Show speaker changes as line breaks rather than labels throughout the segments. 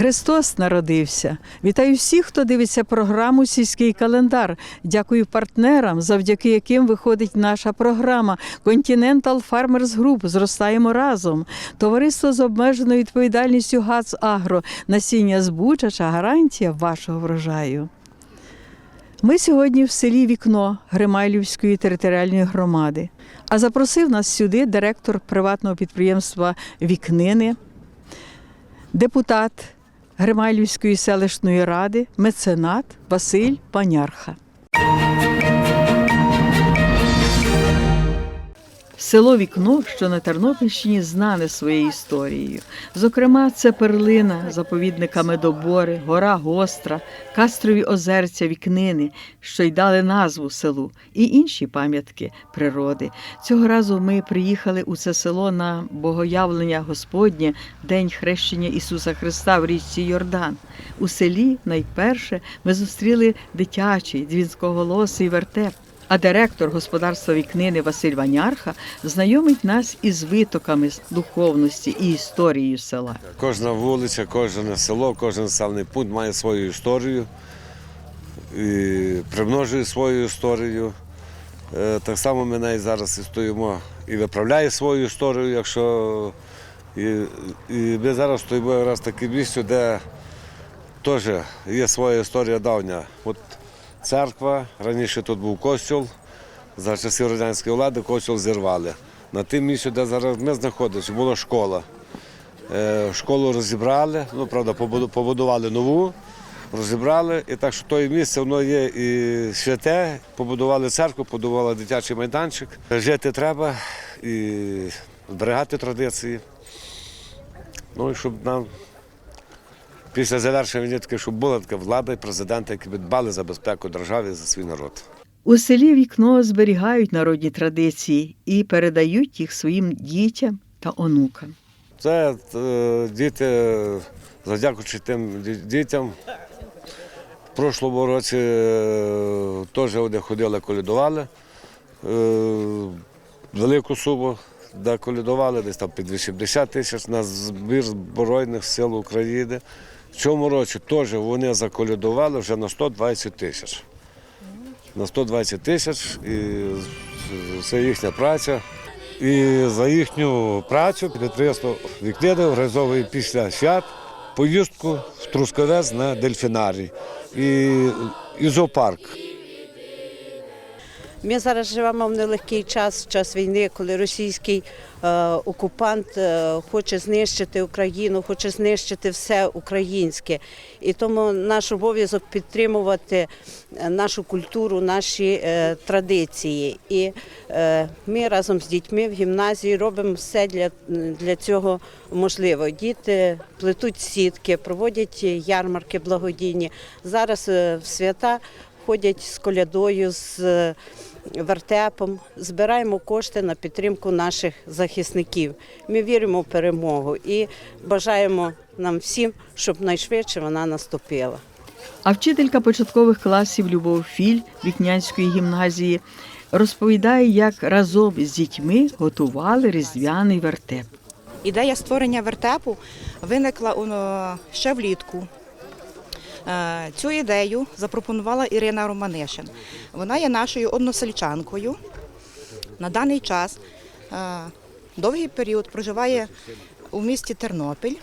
Христос народився. Вітаю всіх, хто дивиться програму Сільський календар. Дякую партнерам, завдяки яким виходить наша програма Continental Farmers Group. Зростаємо разом. Товариство з обмеженою відповідальністю ГАЦ Агро. Насіння збучача гарантія вашого врожаю. Ми сьогодні в селі Вікно Гримайлівської територіальної громади. А запросив нас сюди директор приватного підприємства Вікнини, депутат Гримайлівської селищної ради, меценат Василь Панярха. Село Вікно, що на Тернопільщині, знане своєю історією. Зокрема, це перлина, заповідника Медобори, гора Гостра, кастрові озерця Вікнини, що й дали назву селу, і інші пам'ятки природи. Цього разу ми приїхали у це село на богоявлення Господнє, День хрещення Ісуса Христа в річці Йордан. У селі найперше ми зустріли дитячий дзвінськоголосий вертеп. А директор господарства вікнини Василь Ванярха знайомить нас із витоками духовності і історією села.
Кожна вулиця, кожне село, кожен населений пункт має свою історію і примножує свою історію. Е, Так само ми навіть зараз і стоїмо і виправляє свою історію, якщо і, і ми зараз стоїмо якраз в таке місце, де теж є своя історія давня. От церква, раніше тут був костюл, за часів радянської влади костюл зірвали. На тим місці, де зараз ми знаходимося, була школа. Е, Школу розібрали, ну правда, побудували нову, розібрали. І так що то місце воно є і святе. Побудували церкву, побудували дитячий майданчик. Жити треба і зберігати традиції. Ну і щоб нам після завершення війни таке, щоб була така влада і президенти, які дбали за безпеку держави і за свій народ.
У селі вікно зберігають народні традиції і передають їх своїм дітям та онукам.
Це е, діти, завдякуючи тим дітям. В прошлому році е, теж вони ходили, колядували. Е, велику суму, де колядували, десь там під 80 тисяч на збір Збройних сил України. В цьому році теж вони заколядували вже на 120 тисяч. На 120 тисяч, і це їхня праця. І за їхню працю підприємство Вікнини організовує після свят поїздку в Трускавець на дельфінарій і, і зоопарк.
Ми зараз живемо в нелегкий час, час війни, коли російський е, окупант е, хоче знищити Україну, хоче знищити все українське. І тому наш обов'язок підтримувати е, нашу культуру, наші традиції. І ми разом з дітьми в гімназії робимо все для, для цього можливо. Діти плетуть сітки, проводять ярмарки благодійні. Зараз в свята ходять з колядою, з вертепом, збираємо кошти на підтримку наших захисників. Ми віримо в перемогу і бажаємо нам всім, щоб найшвидше вона наступила.
А вчителька початкових класів Любов Філь Вікнянської гімназії розповідає, як разом з дітьми готували різдвяний вертеп.
Ідея створення вертепу виникла ще влітку. Е, Цю ідею запропонувала Ірина Романишин. Вона є нашою односельчанкою. На даний час е, довгий період проживає у місті Тернопіль,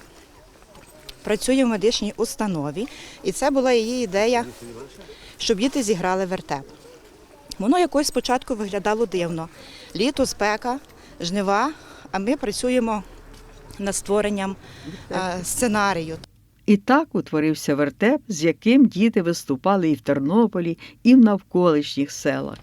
працює в медичній установі, і це була її ідея, щоб діти зіграли вертеп. Воно якось спочатку виглядало дивно. Літо, спека, жнива, а ми працюємо над створенням е, сценарію.
І так утворився вертеп, з яким діти виступали і в Тернополі, і в навколишніх селах.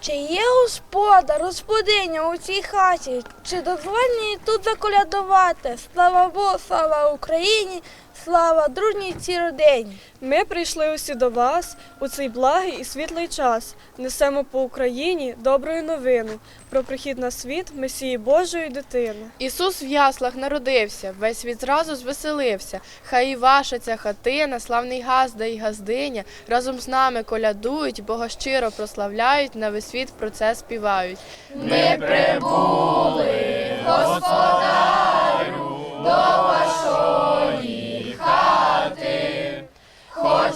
Чи є господар, господиня у цій хаті? Чи дозволені тут заколядувати? Слава Богу, слава Україні, Слава дружній цій родині.
Ми прийшли усі до вас у цей благий і світлий час. Несемо по Україні добру новину про прихід на світ Месії Божої дитини.
Ісус в яслах народився, весь світ зразу звеселився. Хай і ваша ця хатина, славний газда і газдиня, разом з нами колядують, Бога щиро прославляють, на весь світ про це співають.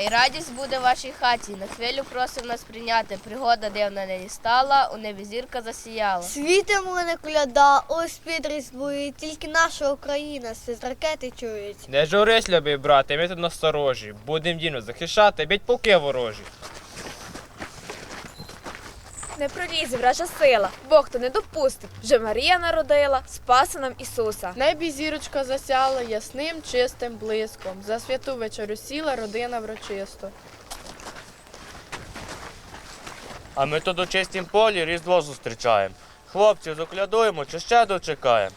радість буде в вашій хаті, на хвилю просив нас прийняти. Пригода дивна не стала, у небі зірка засіяла.
Світимо не коляда, ось під різдвою, тільки наша Україна, з ракети чують.
Не журись, любий брате, ми тут насторожі. Будем дійно захищати, біть полки ворожі.
Не пролізе вража сила, Бог то не допустить. Вже Марія народила, спаси нам Ісуса.
Небі зірочка засяла ясним, чистим блиском. За святу вечорю сіла родина врочисто.
А ми тут у чистім полі різдво зустрічаємо. Хлопців заклядуємо чи ще дочекаємо.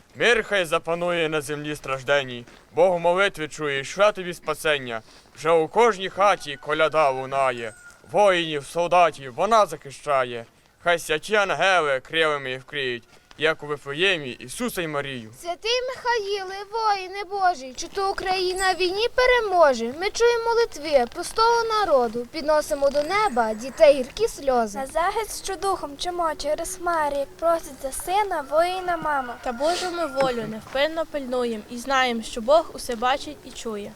Мир хай запанує на землі стражденій, Бог молитви чує, шле тобі спасення. Вже у кожній хаті коляда лунає, воїнів, солдатів вона захищає. Хай святі ангели крилами вкриють, як у Вифлеємі Ісуса й Марію.
Святий Михаїле, воїне Божий, чи то Україна в війні переможе. Ми чуємо молитви простого народу, підносимо до неба дітей гіркі сльози.
На захист що духом чимо через хмари, як просить за сина, воїна мама.
Та Божу ми волю невпинно пильнуєм і знаємо, що Бог усе бачить і чує.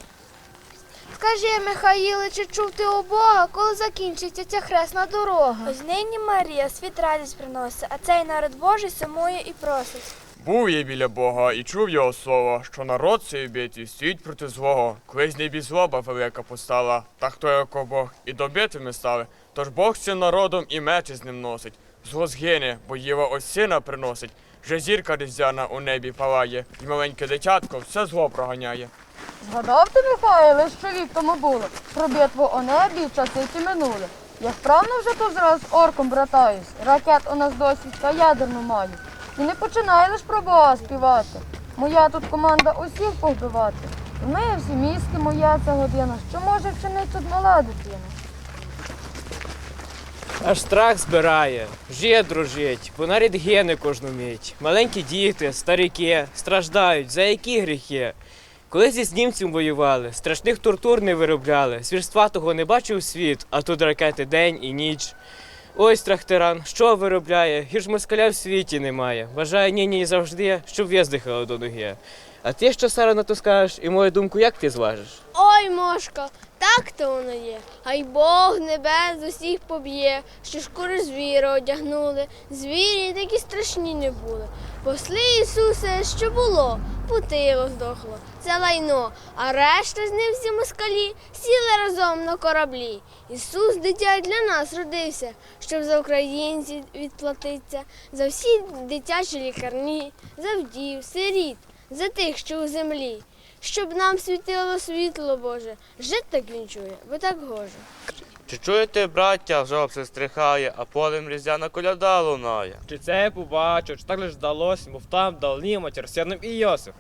Скажи, Михаїле, чи чув ти у Бога, коли закінчиться ця хресна дорога?
Ось нині Марія світ радість приносить, а цей народ Божий сумує і просить.
Був я біля Бога і чув його слово, що народ цей битві стоїть проти злого. Колись небі злоба велика постала, та хто як Бог, і до битви ми стали. Тож Бог з цим народом і мечі з ним носить. Зло згине, бо Єва ось сина приносить. Вже зірка різдвяна у небі палає, і маленьке дитятко все зло проганяє.
Згадав ти, Михайле, що вік тому було? Про битву о небі часи ті минули. Я вправно вже тут зараз з орком братаюсь. Ракет у нас досвід та ядерну маю. І не починай лиш про Бога співати. Моя тут команда усіх повбивати. І ми всі мізки, моя ця година. Що може вчинити тут мала дитина?
Аж страх збирає, жиє дружить, бо нарід гине кожну мить. Маленькі діти, старики страждають, за які гріхи. Коли зі з німцем воювали, страшних тортур не виробляли, звірства того не бачив світ, а тут ракети день і ніч. Ось трахтиран, що виробляє? Гірш москаля в світі немає. Бажає і завжди, щоб в'їздихало до ноги. А ти що, Сара, на то скажеш, і мою думку, як ти зважиш?
Ой, мошка, так то воно є. Хай Бог небес усіх поб'є, що шкури звіра одягнули. Звірі такі страшні не були. Посли Ісусе, що було, путило здохло, це лайно, а решта з ним всі москалі сіли разом на кораблі. Ісус, дитя для нас родився, щоб за українців відплатиться, за всі дитячі лікарні, за вдів, сиріт, за тих, що у землі. Щоб нам світило світло Боже, жити так він чує, бо так гоже.
Чи чуєте, браття, вже обсестрихає, а полем різдяна коляда лунає? Чи це я побачив, чи так лиш здалось, мов там дал матір сином і Йосиф.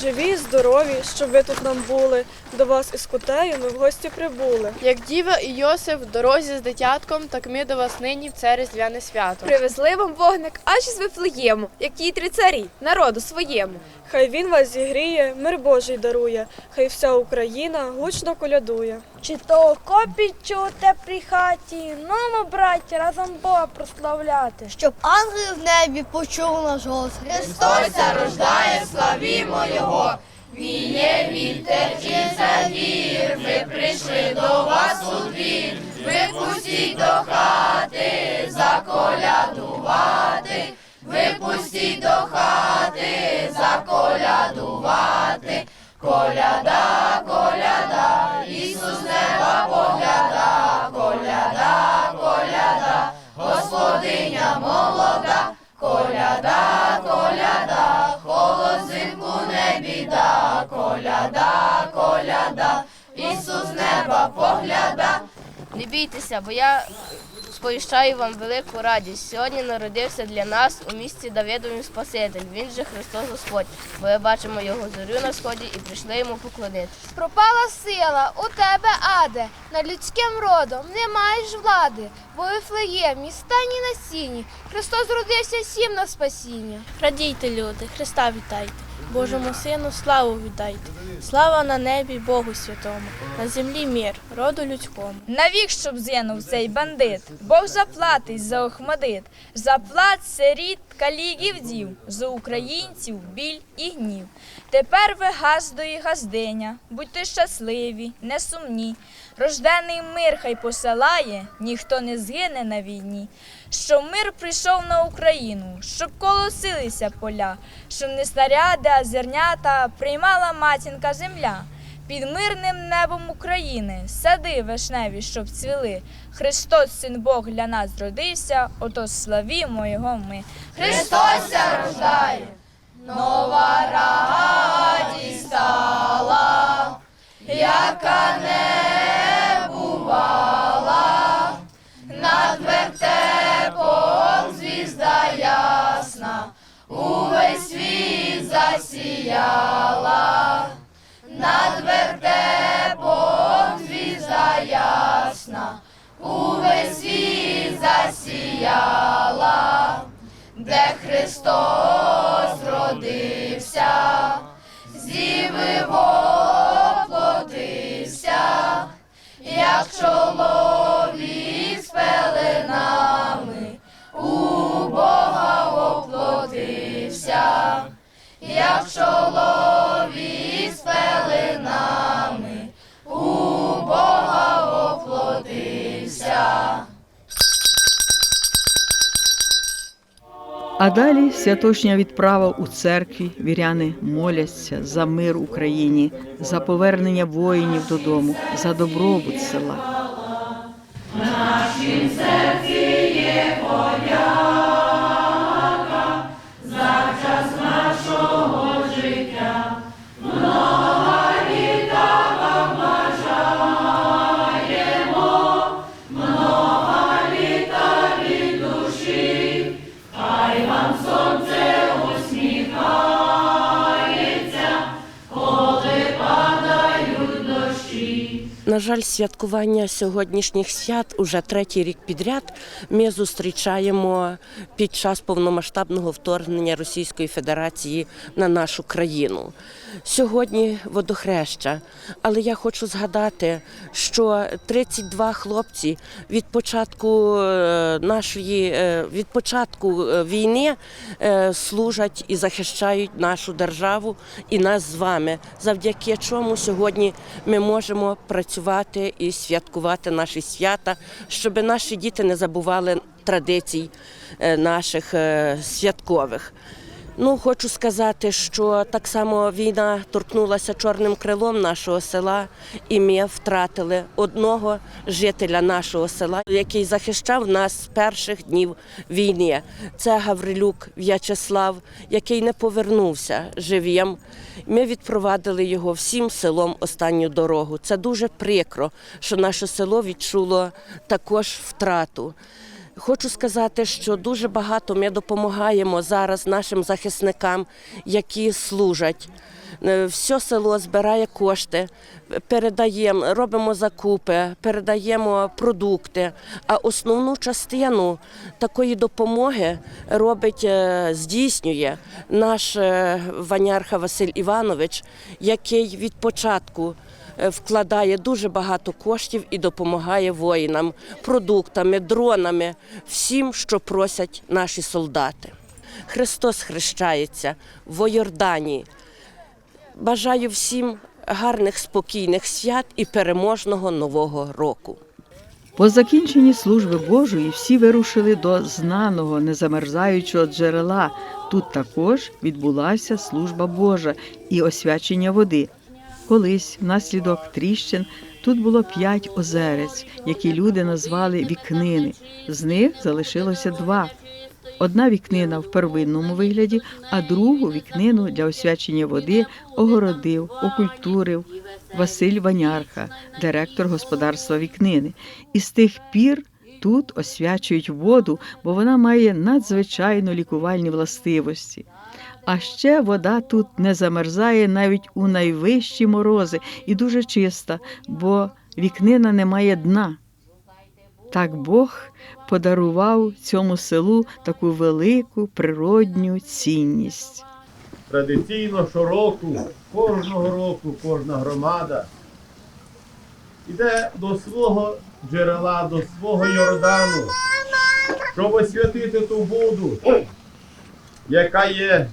Живі, здорові, щоб ви тут нам були. До вас із кутею ми в гості прибули.
Як діва і Йосиф в дорозі з дитятком, так ми до вас нині в це різдвяне свято.
Привезли вам вогник аж з Вифлеєму, як ті три царі, народу своєму. Хай він вас зігріє, мир Божий дарує, хай вся Україна гучно колядує.
Чи то окопі чуте при хаті, ну, ми, браття, разом Бога прославляти.
Щоб ангел в небі почув наш голос. Христос рождає, славімо Його. Віє вітер і завір, ми прийшли до вас у двір. Випустіть до хати, заколядувати. Випустіть до хати, заколядувати. Коляда, коляда, Ісус неба погляда, коляда, коляда, Господиня молода, коляда, коляда, холозинку не біда, коляда, коляда, Ісус неба погляда.
Не бійтеся, бо я сповіщаю вам велику радість. Сьогодні народився для нас у місті Давидовим Спаситель. Він же Христос Господь. Бо ми бачимо його зорю на сході і прийшли йому поклонити.
Пропала сила у тебе, аде, над людським родом не маєш влади, бо Вифлеєм, стані на сіні, Христос родився всім на спасіння.
Радійте, люди, Христа вітайте, Божому Сину славу віддайте. Слава на небі Богу святому, на землі мир, роду людському.
Навік, щоб згинув цей бандит, Бог заплатить за Охмадит, заплат сиріт, калігів дів, за українців біль і гнів. Тепер ви газдо газдиня, будьте щасливі, не сумні. Рождений мир хай посилає, ніхто не згине на війні. Щоб мир прийшов на Україну, щоб колосилися поля, щоб не снаряди, а зернята приймала матінка земля. Під мирним небом України сади вишневі, щоб цвіли. Христос, син Бог для нас родився, отож славімо його ми.
Христос рождає, нова радість стала, яка не
А далі святочня відправа у церкві. Віряни моляться за мир Україні, за повернення воїнів додому, за добробут села.
На жаль, святкування сьогоднішніх свят уже третій рік підряд ми зустрічаємо під час повномасштабного вторгнення Російської Федерації на нашу країну. Сьогодні водохреща, але я хочу згадати, що 32 хлопці від початку е, нашої е, від початку е, війни служать і захищають нашу державу і нас з вами, завдяки чому сьогодні ми можемо працювати і святкувати наші свята, щоб наші діти не забували традицій е, наших е, святкових. Ну, хочу сказати, що так само війна торкнулася чорним крилом нашого села, і ми втратили одного жителя нашого села, який захищав нас з перших днів війни. Це Гаврилюк В'ячеслав, який не повернувся живим. Ми відпровадили його всім селом останню дорогу. Це дуже прикро, що наше село відчуло також втрату. Хочу сказати, що дуже багато ми допомагаємо зараз нашим захисникам, які служать Е, Все село збирає кошти, передаємо, робимо закупи, передаємо продукти. А основну частину такої допомоги робить, е, здійснює наш е, Ванярха Василь Іванович, який від початку вкладає дуже багато коштів і допомагає воїнам продуктами, дронами, всім, що просять наші солдати. Христос хрещається в Йордані. Бажаю всім гарних, спокійних свят і переможного нового року.
По закінченні служби Божої всі вирушили до знаного незамерзаючого джерела. Тут також відбулася служба Божа і освячення води. Колись, внаслідок тріщин, тут було п'ять озерець, які люди назвали вікнини. З них залишилося два. Одна вікнина в первинному вигляді, а другу вікнину для освячення води огородив, окультурив Василь Ванярха, директор господарства вікнини. І з тих пір тут освячують воду, бо вона має надзвичайно лікувальні властивості. А ще вода тут не замерзає навіть у найвищі морози і дуже чиста, бо вікнина не має дна. Так Бог подарував цьому селу таку велику природню цінність.
Традиційно щороку, кожного року, кожна громада йде до свого джерела, до свого Йордану, щоб освятити ту воду, яка є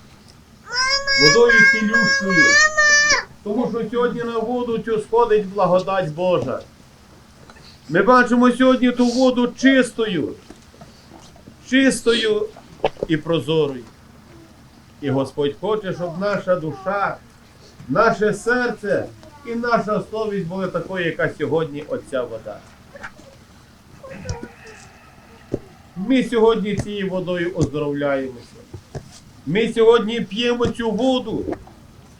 водою цілющою. Тому що сьогодні на воду цю сходить благодать Божа. Ми бачимо сьогодні ту воду чистою, чистою і прозорою. І Господь хоче, щоб наша душа, наше серце і наша совість були такою, яка сьогодні оця вода. Ми сьогодні цією водою оздоровляємося. Ми сьогодні п'ємо цю воду,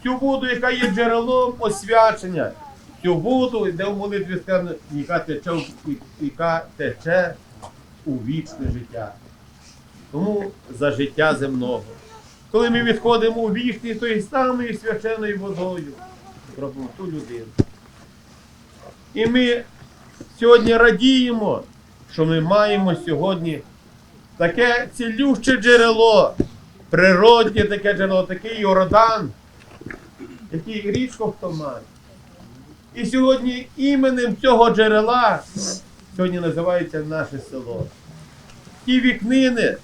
цю воду, яка є джерелом освячення, цю воду, де в молитві сказано, яка тече, яка тече у вічне життя. Тому за життя земного. Коли ми відходимо у вічність тої самою священною водою, робимо ту людину. І ми сьогодні радіємо, що ми маємо сьогодні таке цілюще джерело, природнє таке джерело, такий Йордан, який рідко хто має. І сьогодні іменем цього джерела сьогодні називається наше село. Ті вікнини,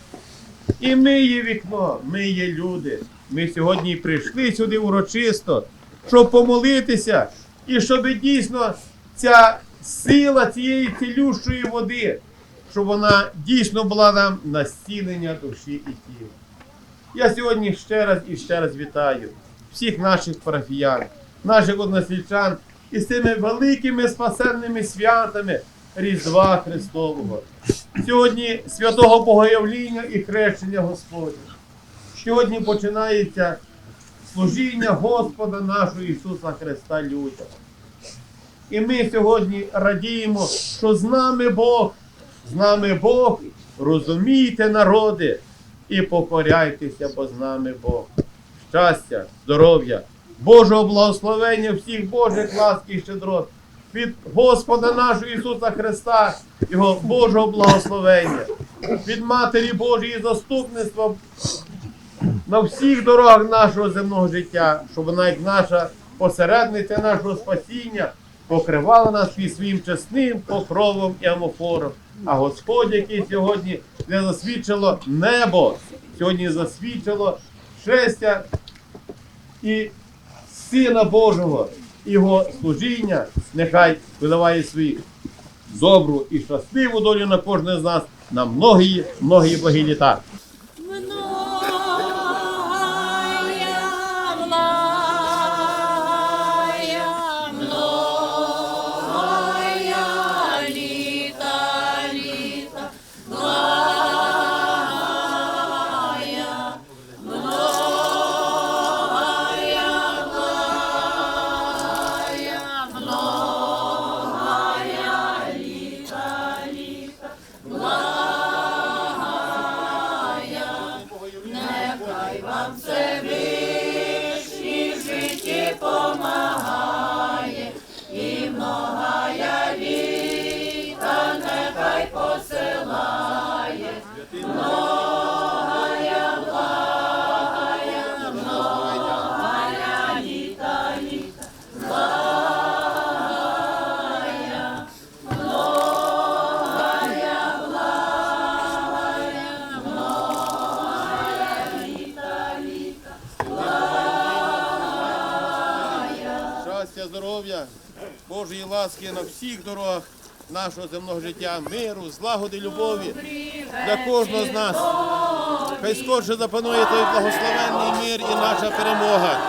і ми є вікно, ми є люди. Ми сьогодні прийшли сюди урочисто, щоб помолитися, і щоб дійсно ця сила цієї цілющої води, щоб вона дійсно була нам на зцілення душі і тіла. Я сьогодні ще раз і ще раз вітаю всіх наших парафіян, наших односельчан із цими великими спасенними святами Різдва Христового. Сьогодні святого Богоявління і хрещення Господня. Сьогодні починається служіння Господа нашого Ісуса Христа людям. І ми сьогодні радіємо, що з нами Бог, з нами Бог, розумійте, народи, і покоряйтеся, бо з нами Бог. Щастя, здоров'я, Божого благословення, всіх Божих ласки і щедрот від Господа нашого Ісуса Христа, Його Божого благословення, від Матері Божої заступництва на всіх дорогах нашого земного життя, щоб вона як наша посередниця нашого спасіння покривала нас під своїм чесним покровом і амофором. А Господь, який сьогодні не засвідчило небо, сьогодні засвідчило щастя і Сина Божого, Його служіння, нехай видаває свою добру і щасливу долю на кожне з нас на многії, многії благі літа. Ласки на всіх дорогах нашого земного життя, миру, злагоди, любові для кожного з нас. Хай скорше запанує той благословенний мир і наша перемога.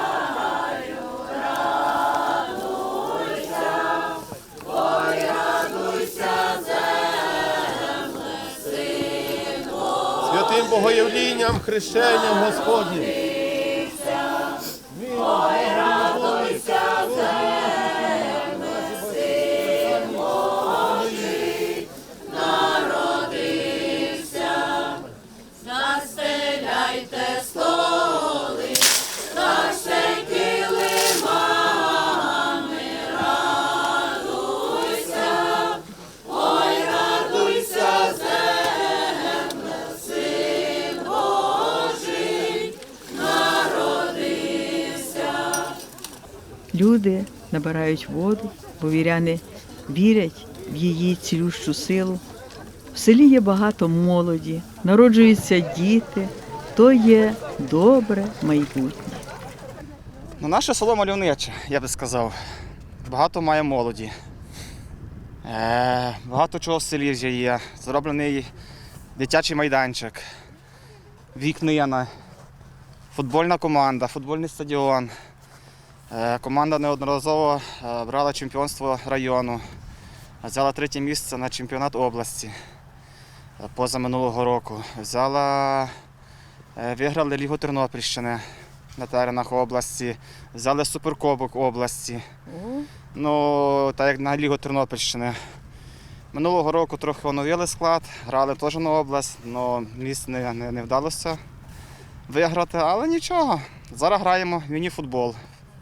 Святим Богоявлінням, хрещенням Господнім.
Люди набирають воду, бо віряни вірять в її цілющу силу. В селі є багато молоді, народжуються діти, то є добре майбутнє.
Ну, наше село мальовниче, я би сказав. Багато має молоді. Е, багато чого в селі вже є. Зроблений дитячий майданчик, вікна, футбольна команда, футбольний стадіон. Е, команда неодноразово е, брала чемпіонство району, взяла третє місце на чемпіонат області е, поза минулого року. Взяла, виграли Лігу Тернопільщини на теренах області, взяли суперкубок області. Ну, так як на Лігу Тернопільщини. Минулого року трохи оновили склад, грали теж на область, але місць не, не, не вдалося виграти, але нічого. Зараз граємо в міні-футбол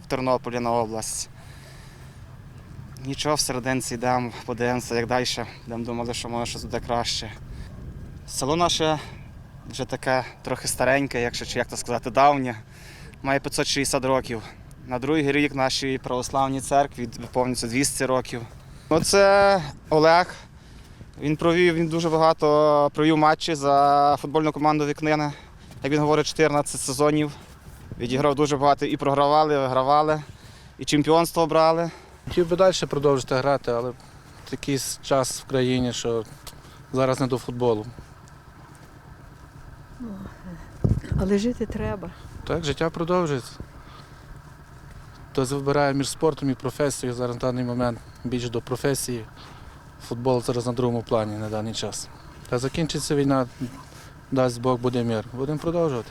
Тернополі на область. Нічого, в серединці йдемо, подивимося, як далі. Будемо думали, що може щось буде краще. Село наше вже таке трохи стареньке, якщо чи як то сказати, давнє. Має 560 років. На другий рік нашій православній церкві виповнюється 200 років. Ну, це Олег. Він провів він дуже багато провів матчі за футбольну команду Вікнини. Як він говорить, 14 сезонів. Відіграв дуже багато і програвали, вигравали, і чемпіонство брали.
Хотів би далі продовжити грати, але такий час в країні, що зараз не до футболу.
Але жити треба.
Так, життя продовжується. Хтось вибирає між спортом і професією зараз на даний момент більш до професії. Футбол зараз на другому плані на даний час. Та закінчиться війна, дасть Бог буде мир. Будемо продовжувати.